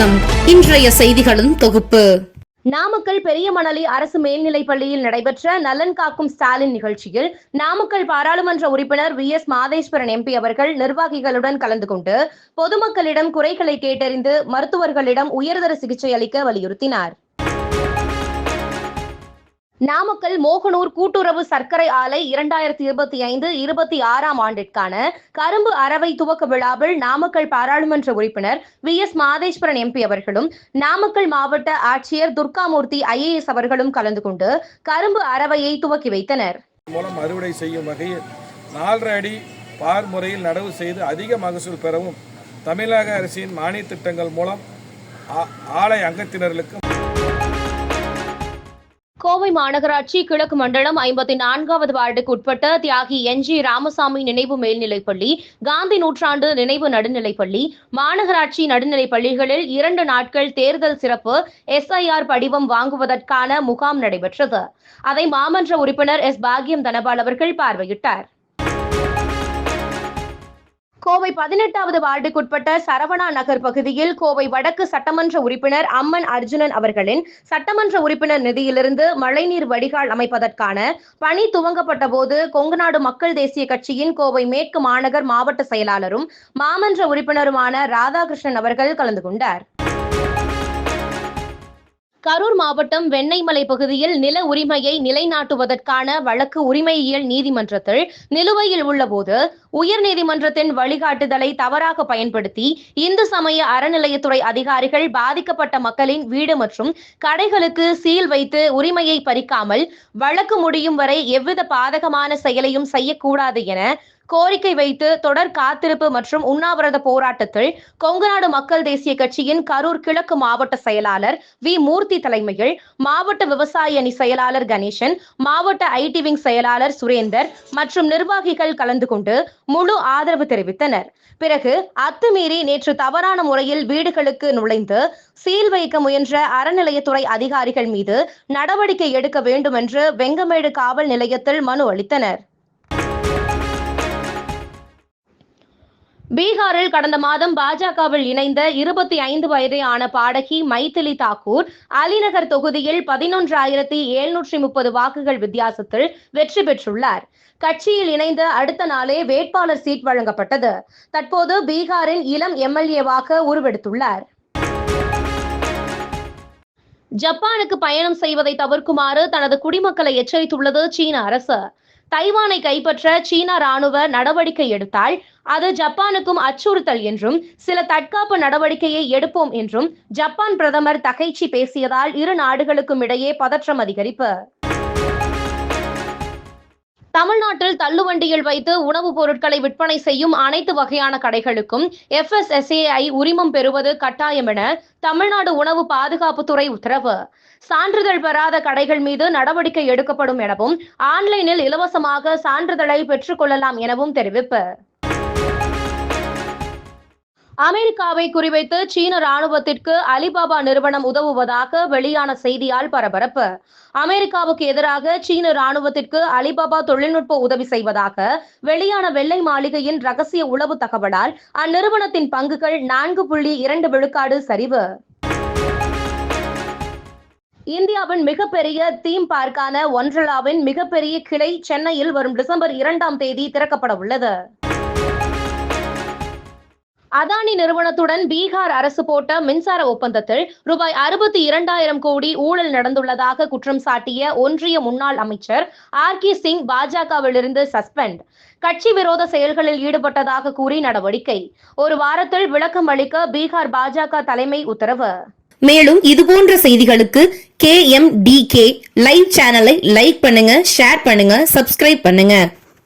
வணக்கம். இன்றைய செய்திகளின் தொகுப்பு. நாமக்கல் பெரிய மணலி அரசு மேல்நிலைப் பள்ளியில் நடைபெற்ற நலன் காக்கும் ஸ்டாலின் நிகழ்ச்சியில் நாமக்கல் பாராளுமன்ற உறுப்பினர் வி. எஸ். மாதேஸ்வரன் எம்பி அவர்கள் நிர்வாகிகளுடன் கலந்து கொண்டு பொதுமக்களிடம் குறைகளை கேட்டறிந்து மருத்துவர்களிடம் உயர்தர சிகிச்சை அளிக்க வலியுறுத்தினார். நாமக்கல் மோகனூர் கூட்டுறவு சர்க்கரை ஆலை இரண்டாயிரத்தி இருபத்தி ஐந்து இருபத்தி ஆறாம் ஆண்டிற்கான கரும்பு அரவை துவக்க விழாவில் நாமக்கல் பாராளுமன்ற உறுப்பினர் வி. எஸ். மாதேஸ்வரன் எம்பி அவர்களும் நாமக்கல் மாவட்ட ஆட்சியர் துர்காமூர்த்தி ஐஏஎஸ் அவர்களும் கலந்து கொண்டு கரும்பு அரவையை துவக்கி வைத்தனர். மூலம் அறுவடை செய்யும் வகையில் நாலரை அடி பார் முறையில் நடவு செய்து அதிக மகசூல் பெறவும் தமிழக அரசின் மானிய திட்டங்கள் மூலம் ஆலை அங்கத்தினர்களுக்கு கோவை மாநகராட்சி கிழக்கு மண்டலம் ஐம்பத்தி நான்காவது வார்டுக்கு உட்பட்ட தியாகி என் ஜி ராமசாமி நினைவு மேல்நிலைப்பள்ளி காந்தி நூற்றாண்டு நினைவு நடுநிலைப்பள்ளி மாநகராட்சி நடுநிலைப் பள்ளிகளில் இரண்டு நாட்கள் தேர்தல் சிறப்பு எஸ்ஐஆர் படிவம் வாங்குவதற்கான முகாம் நடைபெற்றது. அதை மாமன்ற உறுப்பினர் எஸ் பாக்யம் தனபால் அவர்கள் பார்வையிட்டார். கோவை பதினெட்டாவது வார்டுக்குட்பட்ட சரவணா நகர் பகுதியில் கோவை வடக்கு சட்டமன்ற உறுப்பினர் அம்மன் அர்ஜுனன் அவர்களின் சட்டமன்ற உறுப்பினர் நிதியிலிருந்து மழைநீர் வடிகால் அமைப்பதற்கான பணி துவங்கப்பட்ட போது கொங்குநாடு மக்கள் தேசிய கட்சியின் கோவை மேற்கு மாநகர் மாவட்ட செயலாளரும் மாமன்ற உறுப்பினருமான ராதாகிருஷ்ணன் அவர்கள் கலந்து கொண்டார். கரூர் மாவட்டம் வெண்ணைமலை பகுதியில் நில உரிமையை நிலைநாட்டுவதற்கான வழக்கு உரிமையியல் நீதிமன்றத்தில் நிலுவையில் உள்ளபோது உயர்நீதிமன்றத்தின் வழிகாட்டுதலை தவறாக பயன்படுத்தி இந்து சமய அறநிலையத்துறை அதிகாரிகள் பாதிக்கப்பட்ட மக்களின் வீடு மற்றும் கடைகளுக்கு சீல் வைத்து உரிமையை பறிக்காமல் வழக்கு முடியும் வரை எவ்வித பாதகமான செயலையும் செய்யக்கூடாது என கோரிக்கை வைத்து தொடர் காத்திருப்பு மற்றும் உண்ணாவிரத போராட்டத்தில் கொங்குநாடு மக்கள் தேசிய கட்சியின் கரூர் கிழக்கு மாவட்ட செயலாளர் வி மூர்த்தி தலைமையில் மாவட்ட விவசாய அணி செயலாளர் கணேசன் மாவட்ட ஐடி விங் செயலாளர் சுரேந்தர் மற்றும் நிர்வாகிகள் கலந்து கொண்டு முழு ஆதரவு தெரிவித்தனர். பிறகு அத்துமீறி நேற்று தவறான முறையில் வீடுகளுக்கு நுழைந்து சீல் வைக்க முயன்ற அறநிலையத்துறை அதிகாரிகள் மீது நடவடிக்கை எடுக்க வேண்டும் என்று வெங்கமேடு காவல் நிலையத்தில் மனு அளித்தனர். பீகாரில் கடந்த மாதம் பாஜகவில் இணைந்த இருபத்தி ஐந்து வயதே ஆன பாடகி மைதிலி தாக்கூர் அலிநகர் தொகுதியில் பதினொன்றாயிரத்தி எழுநூற்றி முப்பது வாக்குகள் வித்தியாசத்தில் வெற்றி பெற்றுள்ளார். கட்சியில் இணைந்த அடுத்த நாளே வேட்பாளர் சீட் வழங்கப்பட்டது. தற்போது பீகாரின் இளம் எம்எல்ஏவாக உருவெடுத்துள்ளார். ஜப்பானுக்கு பயணம் செய்வதை தவிர்க்குமாறு தனது குடிமக்களை எச்சரித்துள்ளது சீன அரசு. தைவானை கைப்பற்ற சீனா ராணுவ நடவடிக்கை எடுத்தால் அது ஜப்பானுக்கும் அச்சுறுத்தல் என்றும் சில தற்காப்பு நடவடிக்கையை எடுப்போம் என்றும் ஜப்பான் பிரதமர் தகைச்சி பேசியதால் இரு நாடுகளுக்கும் இடையே பதற்றம் அதிகரிப்பு. தமிழ்நாட்டில் தள்ளுவண்டியில் வைத்து உணவுப் பொருட்களை விற்பனை செய்யும் அனைத்து வகையான கடைகளுக்கும் எஃப்எஸ்எஸ்ஏஐ உரிமம் பெறுவது கட்டாயம் என தமிழ்நாடு உணவு பாதுகாப்புத்துறை உத்தரவு. சான்றிதழ் பெறாத கடைகள் மீது நடவடிக்கை எடுக்கப்படும் எனவும் ஆன்லைனில் இலவசமாக சான்றிதழை பெற்றுக்கொள்ளலாம் எனவும் தெரிவிப்பு. அமெரிக்காவை குறிவைத்து சீன ராணுவத்திற்கு அலிபாபா நிறுவனம் உதவுவதாக வெளியான செய்தியால் பரபரப்பு. அமெரிக்காவுக்கு எதிராக சீன ராணுவத்திற்கு அலிபாபா தொழில்நுட்ப உதவி செய்வதாக வெளியான வெள்ளை மாளிகையின் ரகசிய உளவு தகவலால் அந்நிறுவனத்தின் பங்குகள் நான்கு புள்ளி இரண்டு விழுக்காடு சரிவு. இந்தியாவின் மிகப்பெரிய தீம் பார்க்கான ஒன்றலாவின் மிகப்பெரிய கிளை சென்னையில் வரும் டிசம்பர் இரண்டாம் தேதி திறக்கப்பட உள்ளது. அதானி நிறுவனத்துடன் பீகார் அரசு போட்ட மின்சார ஒப்பந்தத்தில் ரூபாய் அறுபத்தி இரண்டாயிரம் கோடி ஊழல் நடந்துள்ளதாக குற்றம் சாட்டிய ஒன்றிய முன்னாள் அமைச்சர் ஆர் கே சிங் பாஜகவிலிருந்து சஸ்பெண்ட். கட்சி விரோத செயல்களில் ஈடுபட்டதாக கூறி நடவடிக்கை. ஒரு வாரத்தில் விளக்கம் அளிக்க பீகார் பாஜக தலைமை உத்தரவு. மேலும் இதுபோன்ற செய்திகளுக்கு K M D K live சேனலை லைக் பண்ணுங்க ஷேர் பண்ணுங்க சப்ஸ்கிரைப் பண்ணுங்க.